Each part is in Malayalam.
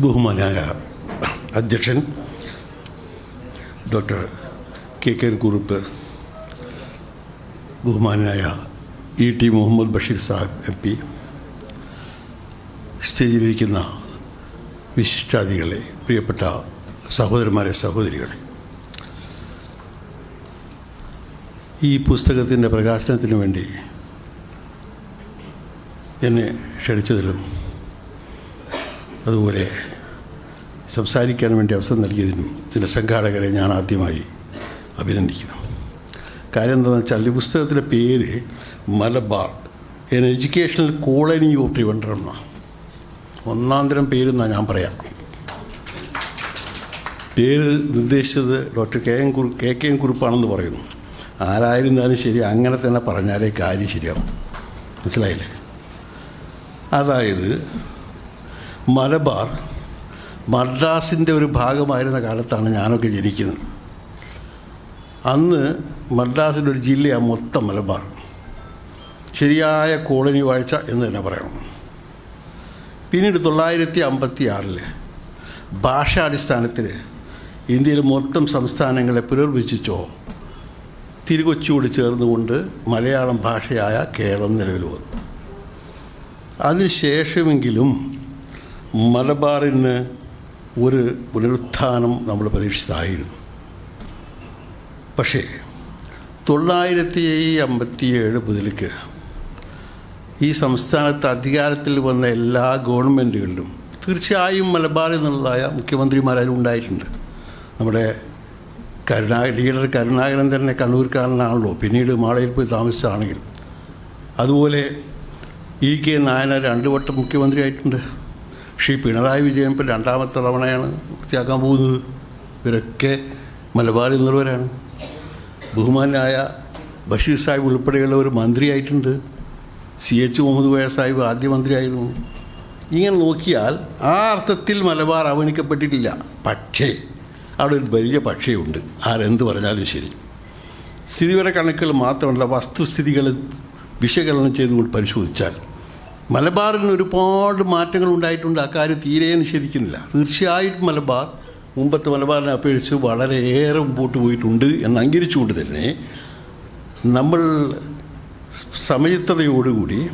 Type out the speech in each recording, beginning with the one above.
ബഹുമാനായ അധ്യക്ഷൻ ഡോക്ടർ കെ കെ കുറുപ്പ് ബഹുമാനായ E T Muhammad Basheer Sahib M P സ്റ്റേജിലിരിക്കുന്ന വിശിഷ്ടാദികളെ പ്രിയപ്പെട്ട സഹോദരന്മാരെ സഹോദരികളെ. ഈ പുസ്തകത്തിന്റെ പ്രകാശനത്തിന് വേണ്ടി എന്നെ ക്ഷണിച്ചതിലും അതുപോലെ സംസാരിക്കാൻ വേണ്ടി അവസരം നൽകിയതിനും ഇതിന്റെ സംഘാടകരെ ഞാൻ ആദ്യമായി അഭിനന്ദിക്കുന്നു. കാര്യം എന്താണെന്ന് വെച്ചാൽ ഈ പുസ്തകത്തിന്റെ പേര് Malabar. An educational colony of Trivandrum എന്നാണ് ഒന്നാം തരം പേരെന്നാണ് ഞാൻ പറയാം. പേര് നിർദ്ദേശിച്ചത് doctor K M Kuru K K M കുറുപ്പാണെന്ന് പറയുന്നു. ആരായിരുന്നാലും ശരി അങ്ങനെ തന്നെ പറഞ്ഞാലേ കാര്യം ശരിയാവും. മനസ്സിലായില്ലേ? അതായത് മലബാർ മദ്രാസിന്റെ ഒരു ഭാഗമായിരുന്ന കാലത്താണ് ഞാനൊക്കെ ജനിക്കുന്നത്. അന്ന് മദ്രാസിന്റെ ഒരു ജില്ലയാണ് മൊത്തം മലബാർ. ശരിയായ കോളനി വാഴ്ച എന്ന് തന്നെ പറയണം. പിന്നീട് തൊള്ളായിരത്തി അമ്പത്തി ആറിൽ ഭാഷാടിസ്ഥാനത്തിൽ ഇന്ത്യയിലെ മൊത്തം സംസ്ഥാനങ്ങളെ പുനർവിച്ചിച്ചോ തിരുകൊച്ചിയോട് ചേർന്നുകൊണ്ട് മലയാളം ഭാഷയായ കേരളം നിലവിൽ വന്നു. അതിനുശേഷമെങ്കിലും മലബാറിന് ഒരു പുനരുത്ഥാനം നമ്മൾ പ്രതീക്ഷിച്ചതായിരുന്നു. പക്ഷേ തൊള്ളായിരത്തി അമ്പത്തിയേഴ് മുതലേക്ക് ഈ സംസ്ഥാനത്ത് അധികാരത്തിൽ വന്ന എല്ലാ ഗവൺമെന്റുകളിലും തീർച്ചയായും മലബാറിൽ നിന്നുള്ളതായ മുഖ്യമന്ത്രിമാരും ഉണ്ടായിട്ടുണ്ട്. നമ്മുടെ കരുണാ ലീഡർ കരുണാകരൻ തന്നെ കണ്ണൂർക്കാരനാണല്ലോ. പിന്നീട് മാളയിൽ പോയി താമസിച്ചാണെങ്കിൽ അതുപോലെ ഇ കെ നായനാർ രണ്ടു വട്ടം മുഖ്യമന്ത്രിയായിട്ടുണ്ട്. ശ്രീ പിണറായി വിജയൻ ഇപ്പം രണ്ടാമത്തെ തവണയാണ് വൃത്തിയാക്കാൻ പോകുന്നത്. ഇവരൊക്കെ മലബാറിൽ നിന്നുള്ളവരാണ് ബഹുമാനായ ബഷീർ സാഹിബ് ഉൾപ്പെടെയുള്ള ഒരു മന്ത്രിയായിട്ടുണ്ട്. സി എച്ച് മുഹമ്മദ് കോയ സാഹിബ് ആദ്യ മന്ത്രിയായിരുന്നു. ഇങ്ങനെ നോക്കിയാൽ ആ അർത്ഥത്തിൽ മലബാർ അവഗണിക്കപ്പെട്ടിട്ടില്ല. പക്ഷേ അവിടെ ഒരു വലിയ പക്ഷേയുണ്ട്. ആരെന്ത് പറഞ്ഞാലും ശരി. സ്ഥിതിവിവര കണക്കുകൾ മാത്രമല്ല വസ്തുസ്ഥിതികൾ വിശകലനം ചെയ്തുകൊണ്ട് പരിശോധിച്ചാൽ മലബാറിന് ഒരുപാട് മാറ്റങ്ങൾ ഉണ്ടായിട്ടുണ്ട്. അക്കാര്യം തീരെ നിഷേധിക്കുന്നില്ല. തീർച്ചയായിട്ടും മലബാർ മുമ്പത്തെ മലബാറിനെ അപേക്ഷിച്ച് വളരെയേറെ മുമ്പോട്ട് പോയിട്ടുണ്ട് എന്ന് അംഗീകരിച്ചുകൊണ്ട് തന്നെ നമ്മൾ സമയത്തതയോടുകൂടി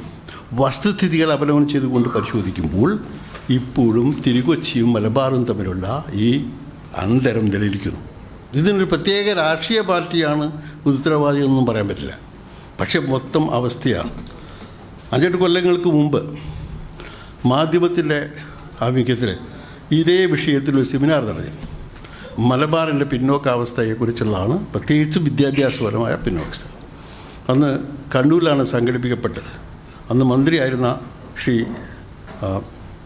വസ്തുസ്ഥിതികൾ അവലോകനം ചെയ്തുകൊണ്ട് പരിശോധിക്കുമ്പോൾ ഇപ്പോഴും തിരുകൊച്ചിയും മലബാറും തമ്മിലുള്ള ഈ അന്തരം നിലനിൽക്കുന്നു. ഇതിനൊരു പ്രത്യേക രാഷ്ട്രീയ പാർട്ടിയാണ് ഉത്തരവാദി എന്നൊന്നും പറയാൻ പറ്റില്ല. പക്ഷേ മൊത്തം അവസ്ഥയാണ്. അഞ്ചെട്ട് കൊല്ലങ്ങൾക്ക് മുമ്പ് മാധ്യമത്തിന്റെ ആഭിമുഖ്യത്തിൽ ഇതേ വിഷയത്തിൽ ഒരു സെമിനാർ നടന്നിരുന്നു മലബാറിന്റെ പിന്നോക്കാവസ്ഥയെക്കുറിച്ചുള്ളതാണ് പ്രത്യേകിച്ചും വിദ്യാഭ്യാസപരമായ പിന്നോക്കാവസ്ഥ. അന്ന് കണ്ണൂരിലാണ് സംഘടിപ്പിക്കപ്പെട്ടത്. അന്ന് മന്ത്രിയായിരുന്ന ശ്രീ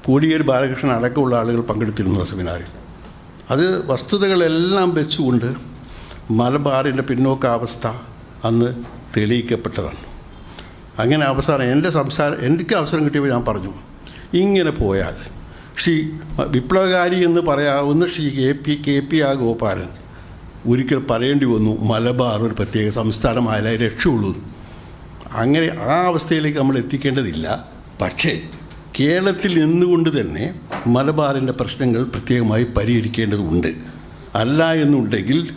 കോടിയേരി ബാലകൃഷ്ണൻ അടക്കമുള്ള ആളുകൾ പങ്കെടുത്തിരുന്നു ആ സെമിനാറിൽ അത് വസ്തുതകളെല്ലാം വെച്ചുകൊണ്ട് മലബാറിന്റെ പിന്നോക്കാവസ്ഥ അന്ന് തെളിയിക്കപ്പെട്ടതാണ്. അങ്ങനെ അവസാനം എന്റെ സംസാരം എനിക്ക് അവസരം കിട്ടിയപ്പോൾ ഞാൻ പറഞ്ഞു ഇങ്ങനെ പോയാൽ ശ്രീ വിപ്ലവകാരി എന്ന് പറയാവുന്ന Shri K P K P A Gopalan ഒരിക്കൽ പറയേണ്ടി വന്നു മലബാർ ഒരു പ്രത്യേക സംസ്ഥാനമായാലേ രക്ഷയുള്ളൂ അങ്ങനെ ആ അവസ്ഥയിലേക്ക് നമ്മൾ എത്തിക്കേണ്ടതില്ല. പക്ഷേ കേരളത്തിൽ നിന്നുകൊണ്ട് തന്നെ മലബാറിന്റെ പ്രശ്നങ്ങൾ പ്രത്യേകമായി പരിഹരിക്കേണ്ടതുണ്ട്. അല്ല എന്നുണ്ടെങ്കിൽ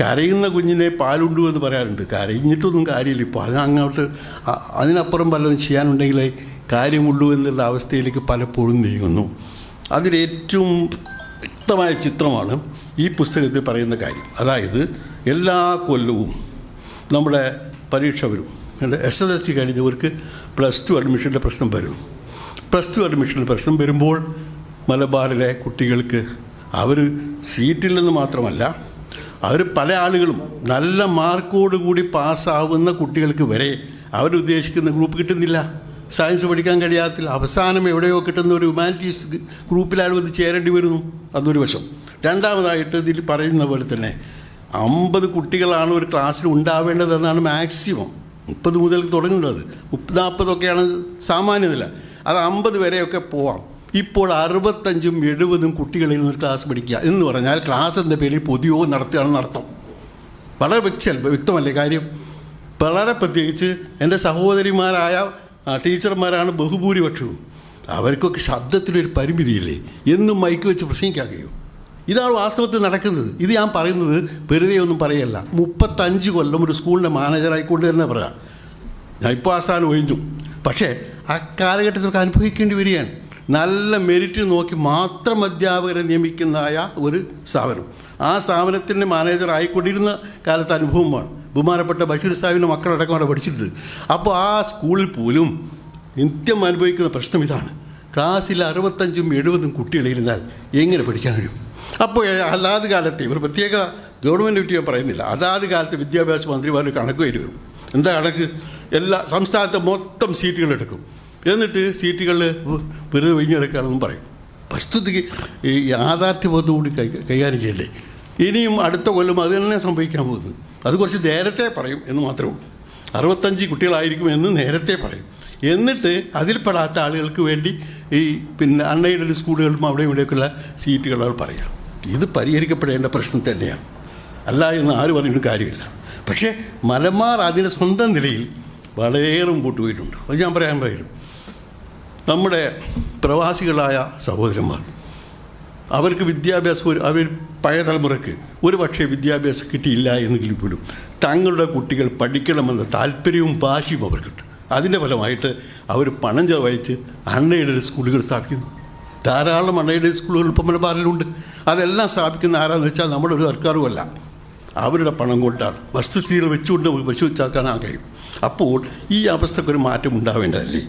കരയുന്ന കുഞ്ഞിനെ പാലുണ്ടു എന്ന് പറയാറുണ്ട്. കരഞ്ഞിട്ടൊന്നും കാര്യമില്ല. ഇപ്പോൾ അതിനങ്ങോട്ട് അതിനപ്പുറം വല്ലതും ചെയ്യാനുണ്ടെങ്കിലേ കാര്യമുള്ളൂ എന്നുള്ള അവസ്ഥയിലേക്ക് പലപ്പോഴും നീങ്ങുന്നു. അതിലേറ്റവും വ്യക്തമായ ചിത്രമാണ് ഈ പുസ്തകത്തിൽ പറയുന്ന കാര്യം. അതായത് എല്ലാ കൊല്ലവും നമ്മുടെ പരീക്ഷ വരും. എസ് എസ് എൽ സി കഴിഞ്ഞവർക്ക് പ്ലസ് ടു അഡ്മിഷന്റെ പ്രശ്നം വരും. പ്ലസ് ടു അഡ്മിഷന്റെ പ്രശ്നം വരുമ്പോൾ മലബാറിലെ കുട്ടികൾക്ക് അവർ സീറ്റില്ലെന്ന് മാത്രമല്ല അവർ പല ആളുകളും നല്ല മാർക്കോടുകൂടി പാസ്സാവുന്ന കുട്ടികൾക്ക് വരെ അവരുദ്ദേശിക്കുന്ന ഗ്രൂപ്പ് കിട്ടുന്നില്ല. സയൻസ് പഠിക്കാൻ കഴിയാത്തില്ല. അവസാനം എവിടെയോ കിട്ടുന്ന ഒരു ഹ്യൂമാനിറ്റീസ് ഗ്രൂപ്പിലാണ് വന്ന് ചേരേണ്ടി വരുന്നു. അതൊരു വശം. രണ്ടാമതായിട്ട് ഇതിൽ പറയുന്ന പോലെ തന്നെ അമ്പത് കുട്ടികളാണ് ഒരു ക്ലാസ്സിൽ ഉണ്ടാവേണ്ടതെന്നാണ് മാക്സിമം മുപ്പത് മുതൽ തുടങ്ങുന്നത്. മുപ്പത് നാൽപ്പതൊക്കെയാണ് സാമാന്യ നില അത് അമ്പത് വരെയൊക്കെ പോവാം. ഇപ്പോൾ അറുപത്തഞ്ചും എഴുപതും കുട്ടികളിൽ നിന്ന് ക്ലാസ് പഠിക്കുക എന്ന് പറഞ്ഞാൽ ക്ലാസ് എന്ന പേരിൽ പൊതിയോ നടത്തുകയാണെന്ന് അർത്ഥം വളരെ വ്യക്തമല്ലേ കാര്യം? വളരെ പ്രത്യേകിച്ച് എന്റെ സഹോദരിമാരായ ടീച്ചർമാരാണ് ബഹുഭൂരിപക്ഷവും. അവർക്കൊക്കെ ശബ്ദത്തിനൊരു പരിമിതിയില്ലേ? എന്നും മൈക്ക് വെച്ച് പ്രസംഗിക്കാൻ കഴിയും ഇതാണ് വാസ്തവത്തിൽ നടക്കുന്നത്. ഇത് ഞാൻ പറയുന്നത് വെറുതെ ഒന്നും പറയല്ല. മുപ്പത്തഞ്ച് കൊല്ലം ഒരു സ്കൂളിന്റെ മാനേജറായിക്കൊണ്ട് തന്നെ പറയാം ഞാൻ ഇപ്പോൾ ആ സ്ഥാനം ഒഴിഞ്ഞു പക്ഷേ ആ കാലഘട്ടത്തിലൊക്കെ അനുഭവിക്കേണ്ടി വരികയാണ്. നല്ല മെരിറ്റ് നോക്കി മാത്രം അധ്യാപകരെ നിയമിക്കുന്നതായ ഒരു സ്ഥാപനം. ആ സ്ഥാപനത്തിന്റെ മാനേജർ ആയിക്കൊണ്ടിരുന്ന കാലത്ത് അനുഭവമാണ് ബഹുമാനപ്പെട്ട ബഷീർ സാഹിബിന്റെ മക്കളടക്കം അവിടെ പഠിച്ചിട്ടുണ്ട്. അപ്പോൾ ആ സ്കൂളിൽ പോലും നിത്യം അനുഭവിക്കുന്ന പ്രശ്നം ഇതാണ്. ക്ലാസ്സിൽ അറുപത്തഞ്ചും എഴുപതും കുട്ടികളിരുന്നാൽ എങ്ങനെ പഠിക്കാൻ കഴിയും? അപ്പോൾ അല്ലാത്ത കാലത്തെ ഒരു പ്രത്യേക ഗവൺമെന്റ് പറ്റി ഞാൻ പറയുന്നില്ല. അതാത് കാലത്തെ വിദ്യാഭ്യാസ മന്ത്രിമാർ കണക്ക് വരും എന്താ കണക്ക്? എല്ലാ സംസ്ഥാനത്തെ മൊത്തം സീറ്റുകൾ എടുക്കും. എന്നിട്ട് സീറ്റുകളിൽ വെറുതെ ഒഴിഞ്ഞെടുക്കുകയാണെന്നും പറയും. വസ്തുതയ്ക്ക് ഈ യാഥാർത്ഥ്യബോധത്തോടുകൂടി കൈ കൈകാര്യം ചെയ്യല്ലേ? ഇനിയും അടുത്ത കൊല്ലം അത് തന്നെ സംഭവിക്കാൻ പോകുന്നത്. അത് കുറച്ച് നേരത്തെ പറയും എന്ന് മാത്രമേ ഉള്ളൂ. അറുപത്തഞ്ച് കുട്ടികളായിരിക്കും എന്ന് നേരത്തെ പറയും. എന്നിട്ട് അതിൽപ്പെടാത്ത ആളുകൾക്ക് വേണ്ടി ഈ പിന്നെ അൺഎയ്ഡഡ് സ്കൂളുകളും അവിടെ ഇവിടെയൊക്കെയുള്ള സീറ്റുകൾ അവർ പറയാം. ഇത് പരിഹരിക്കപ്പെടേണ്ട പ്രശ്നം തന്നെയാണ്. അല്ല എന്ന് ആര് പറഞ്ഞിട്ട് കാര്യമില്ല. പക്ഷേ മലമാർ അതിന്റെ സ്വന്തം നിലയിൽ വളരെയേറെ മുമ്പോട്ട് പോയിട്ടുണ്ട്. അത് ഞാൻ പറയാൻ പറയും നമ്മുടെ പ്രവാസികളായ സഹോദരന്മാർ. അവർക്ക് വിദ്യാഭ്യാസം അവർ പഴയ തലമുറയ്ക്ക് ഒരു പക്ഷേ വിദ്യാഭ്യാസം കിട്ടിയില്ല എന്നെങ്കിൽ പോലും തങ്ങളുടെ കുട്ടികൾ പഠിക്കണമെന്ന താല്പര്യവും വാശിയും അവർക്കുണ്ട്. അതിന്റെ ഫലമായിട്ട് അവർ പണം ചെലവഴിച്ച് അണ്ണയുടെ സ്കൂളുകൾ സ്ഥാപിക്കുന്നു. ധാരാളം അണ്ണയുടെ സ്കൂളുകൾ ഇപ്പം മലബാറിലുണ്ട്. അതെല്ലാം സ്ഥാപിക്കുന്ന ആരാന്ന് വെച്ചാൽ നമ്മുടെ ഒരു സർക്കാരുമല്ല. അവരുടെ പണം കൊണ്ടാണ്. വസ്തുസ്ഥിതികൾ വെച്ചുകൊണ്ട് പരിശോധിച്ചാക്കാൻ കഴിയും. അപ്പോൾ ഈ അവസ്ഥക്കൊരു മാറ്റം ഉണ്ടാവേണ്ടതല്ലേ?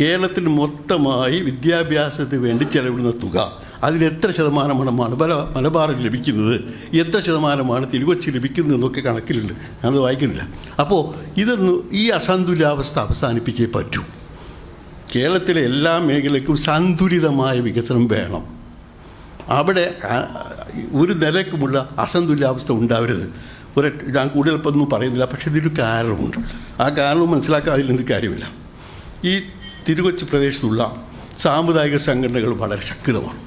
കേരളത്തിൽ മൊത്തമായി വിദ്യാഭ്യാസത്തിന് വേണ്ടി ചെലവിടുന്ന തുക അതിൽ എത്ര ശതമാനമാണ് മലബാർ മലബാറിൽ ലഭിക്കുന്നത്? എത്ര ശതമാനമാണ് തിരുവച്ചി ലഭിക്കുന്നത് എന്നൊക്കെ കണക്കിലുണ്ട്. ഞാനത് വായിക്കുന്നില്ല. അപ്പോൾ ഇതൊന്ന് ഈ അസന്തുലിതാവസ്ഥ അവസാനിപ്പിച്ചേ പറ്റൂ. കേരളത്തിലെ എല്ലാ മേഖലയ്ക്കും സന്തുലിതമായ വികസനം വേണം. അവിടെ ഒരു നിലക്കുമുള്ള അസന്തുല്യാവസ്ഥ ഉണ്ടാവരുത്. ഒരു ഞാൻ കൂടുതൽ ഇപ്പം ഒന്നും പറയുന്നില്ല പക്ഷേ ഇതിനൊരു കാരണമുണ്ട്. ആ കാരണം മനസ്സിലാക്കാൻ അതിലെന്ത് കാര്യമില്ല. ഈ തിരുകൊച്ചി പ്രദേശത്തുള്ള സാമുദായിക സംഘടനകൾ വളരെ ശക്തമാണ്.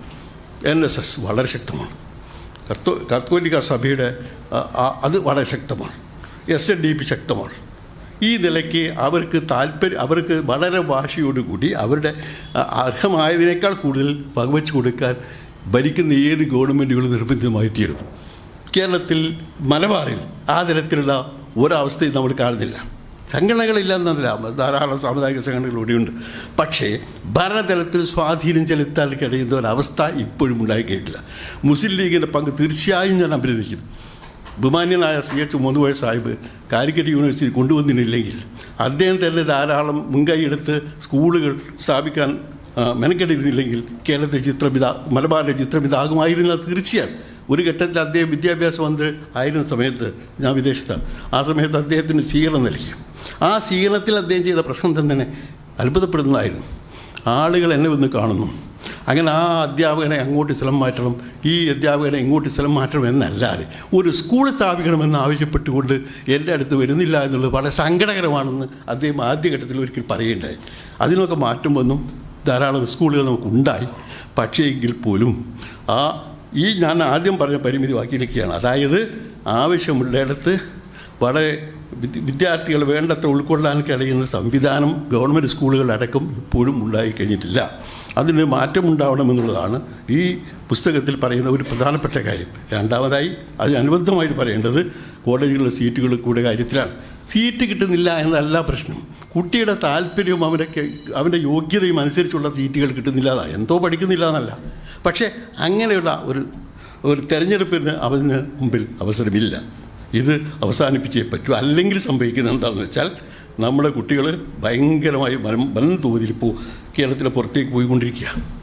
എൻ എസ് എസ് വളരെ ശക്തമാണ്. കത്തോ കത്തോലിക്ക സഭയുടെ അത് വളരെ ശക്തമാണ്. എസ് എൻ ഡി പി ശക്തമാണ്. ഈ നിലയ്ക്ക് അവർക്ക് താല്പര്യം അവർക്ക് വളരെ വാശിയോടുകൂടി അവരുടെ അർഹമായതിനേക്കാൾ കൂടുതൽ പകവച്ചു കൊടുക്കാൻ ഭരിക്കുന്ന ഏത് ഗവൺമെന്റുകളും നിർബന്ധിതമായി തീരുന്നു. കേരളത്തിൽ മലബാറിൽ ആ തരത്തിലുള്ള ഒരവസ്ഥയും നമ്മൾ കാണുന്നില്ല. സംഘടനകളില്ലെന്നല്ല ധാരാളം സാമുദായിക സംഘടനകൾ ഇവിടെയുണ്ട്. പക്ഷേ ഭരണതലത്തിൽ സ്വാധീനം ചെലുത്താൻ കഴിയുന്ന ഒരവസ്ഥ ഇപ്പോഴും ഉണ്ടായിക്കില്ല മുസ്ലിം ലീഗിന്റെ പങ്ക് തീർച്ചയായും ഞാൻ അഭിനന്ദിക്കുന്നു. ബഹുമാന്യനായ സി എച്ച് മുതുവായ സാഹിബ് കാലിക്കറ്റ് യൂണിവേഴ്സിറ്റി കൊണ്ടുവന്നിട്ടില്ലെങ്കിൽ അദ്ദേഹം തന്നെ ധാരാളം മുൻകൈ എടുത്ത് സ്കൂളുകൾ സ്ഥാപിക്കാൻ മെനക്കെട്ടിരുന്നില്ലെങ്കിൽ കേരളത്തിലെ ചിത്രം ഇതാ മലബാറിലെ ചിത്രം ഇതാകുമായിരുന്ന തീർച്ചയാണ് ഒരു ഘട്ടത്തിൽ അദ്ദേഹം വിദ്യാഭ്യാസ മന്ത്രി ആയിരുന്ന സമയത്ത് ഞാൻ വിദേശത്താണ്. ആ സമയത്ത് അദ്ദേഹത്തിന് സ്വീകരണം നൽകി. ആ സ്വീകരണത്തിൽ അദ്ദേഹം ചെയ്ത പ്രശ്നം തന്നെ അത്ഭുതപ്പെടുന്നതായിരുന്നു. ആളുകൾ എന്നെ വന്ന് കാണുന്നു. അങ്ങനെ ആ അധ്യാപകനെ അങ്ങോട്ട് സ്ഥലം മാറ്റണം ഈ അധ്യാപകനെ ഇങ്ങോട്ട് സ്ഥലം മാറ്റണം എന്നല്ലാതെ ഒരു സ്കൂൾ സ്ഥാപിക്കണമെന്ന് ആവശ്യപ്പെട്ടുകൊണ്ട് എന്റെ അടുത്ത് വരുന്നില്ല എന്നുള്ളത് വളരെ സങ്കടകരമാണെന്ന് അദ്ദേഹം ആദ്യഘട്ടത്തിൽ ഒരിക്കൽ പറയുകയുണ്ടായി. അതിനൊക്കെ മാറ്റം വന്നു. ധാരാളം സ്കൂളുകൾ നമുക്കുണ്ടായി. പക്ഷേ എങ്കിൽ പോലും ആ ഈ ഞാൻ ആദ്യം പറഞ്ഞ പരിമിതി വാക്കിയിരിക്കുകയാണ് അതായത് ആവശ്യമുള്ളിടത്ത് വളരെ വിദ്യ- വിദ്യാർത്ഥികൾ വേണ്ടത്ര ഉൾക്കൊള്ളാൻ കഴിയുന്ന സംവിധാനം ഗവൺമെന്റ് സ്കൂളുകളടക്കം ഇപ്പോഴും ഉണ്ടായി കഴിഞ്ഞിട്ടില്ല. അതിന് മാറ്റമുണ്ടാവണമെന്നുള്ളതാണ് ഈ പുസ്തകത്തിൽ പറയുന്ന ഒരു പ്രധാനപ്പെട്ട കാര്യം. രണ്ടാമതായി അതിനനുബന്ധമായിട്ട് പറയേണ്ടത് കോളേജുകളിലെ സീറ്റുകൾ കൂടെ കാര്യത്തിലാണ്. സീറ്റ് കിട്ടുന്നില്ല എന്നതല്ല പ്രശ്നം. കുട്ടിയുടെ താല്പര്യവും അവന്റെ അവന്റെ യോഗ്യതയും അനുസരിച്ചുള്ള സീറ്റുകൾ കിട്ടുന്നില്ല എന്നാ. എന്തോ പഠിക്കുന്നില്ല എന്നല്ല. പക്ഷേ അങ്ങനെയുള്ള ഒരു ഒരു തെരഞ്ഞെടുപ്പിന് അവന് മുമ്പിൽ അവസരമില്ല. ഇത് അവസാനിപ്പിച്ചേ പറ്റൂ. അല്ലെങ്കിൽ സംഭവിക്കുന്നത് എന്താണെന്ന് വെച്ചാൽ നമ്മുടെ കുട്ടികൾ ഭയങ്കരമായി വൻ തോതിൽ ഇപ്പോൾ കേരളത്തിലെ പുറത്തേക്ക് പോയിക്കൊണ്ടിരിക്കുക